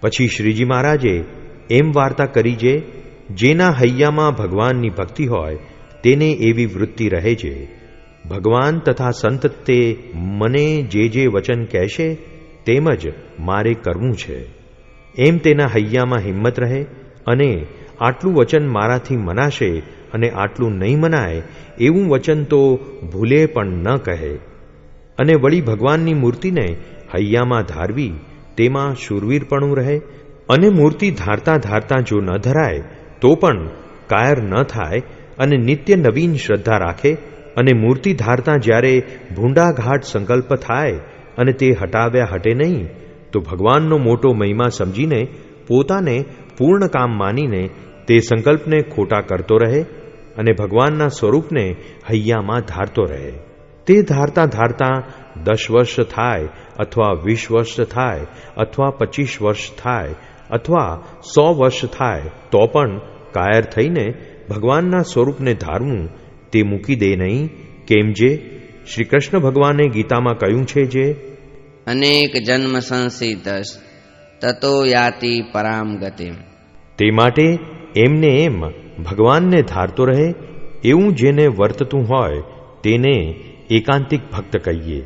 પછી શ્રીજી મહારાજે એમ વાર્તા કરી જે, જેના હૈયામાં ભગવાનની ભક્તિ હોય, તેને એવી વૃત્તિ રહે છે. ભગવાન તથા સંત તે મને જે જે વચન કહેશે, તેમજ મારે કરવું છે. એમ તેના હૈયામાં હિંમત રહે અને આટલું વચન મારાથી મનાશે અને આટલું નહીં મનાય, એવું વચન તો ભૂલે પણ ન કહે. અને વળી ભગવાનની મૂર્તિને હૈયામાં ધારવી તેમાં શૂરવીરપણું રહે અને મૂર્તિ ધારતા ધારતા જો ન ધરાય, તો પણ કાયર ન થાય અને નિત્ય નવીન શ્રદ્ધા રાખે અને મૂર્તિ ધારતા જ્યારે ભૂંડાઘાટ સંકલ્પ થાય અને તે હટાવ્યા હટે નહીં, તો ભગવાનનો મોટો મહિમા સમજીને પોતાને પૂર્ણ કામ માનીને તે સંકલ્પને ખોટા કરતો રહે અને ભગવાનના સ્વરૂપને હૈયામાં ધારતો રહે. તે ધારતા ધારતા દસ વર્ષ થાય અથવા વીસ વર્ષ થાય અથવા પચીસ વર્ષ થાય અથવા સો વર્ષ થાય તો પણ કાયર થઈને ભગવાનના સ્વરૂપને ધારવું તે મૂકી દે નહીં. કેમ જે? શ્રી કૃષ્ણ ભગવાને ગીતામાં કહ્યું છે જે અનેક જન્મ સંસિદ્ધસ તતો યાતિ પરામ ગતિમ. તે માટે એમને એમ ભગવાનને ધારતો રહે એવું જેને વર્તતું હોય તેને એકાંતિક ભક્ત કહીએ